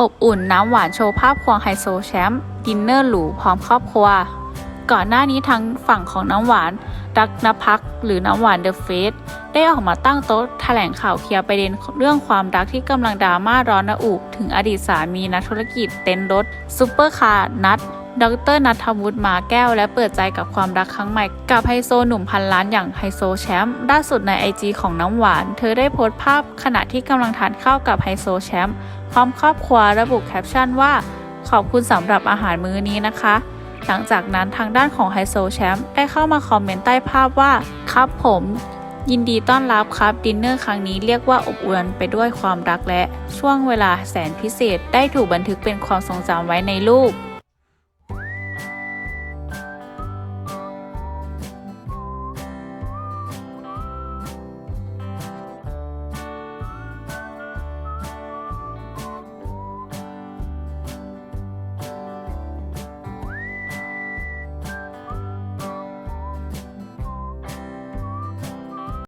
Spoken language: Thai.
อบอุ่นน้ำหวานโชว์ภาพควงไฮโซแชมป์ดินเนอร์หรูพร้อมครอบครัว ก่อนหน้านี้ทั้งฝั่งของน้ำหวาน รักนพักหรือน้ำหวานเดอะเฟสได้ออกมาตั้งโต๊ะแถลงข่าวเคลียร์ประเด็นเรื่องความรักที่กำลังดราม่าร้อนระอุถึงอดีตสามีนักธุรกิจเต็นท์รถซูเปอร์คาร์นัท ดรนัทวุฒิมาแก้วและเปิดใจกับความรักครั้งใหม่ กับไฮโซหนุ่มพันล้านอย่างไฮโซแชมป์ล่าสุดในไอจีของน้ำหวาน เธอได้โพสต์ภาพขณะที่กำลังทานข้าวกับไฮโซแชมป์พร้อมครอบครัวระบุแคปชั่นว่า ขอบคุณสำหรับอาหารมื้อนี้นะคะ หลังจากนั้นทางด้านของไฮโซแชมป์ได้เข้ามาคอมเมนต์ใต้ภาพว่า ครับผม ยินดีต้อนรับครับดินเนอร์ครั้งนี้เรียกว่าอบอวลไปด้วยความรักและ ช่วงเวลาแสนพิเศษ ได้ถูกบันทึกเป็นความทรงจำไว้ในรูป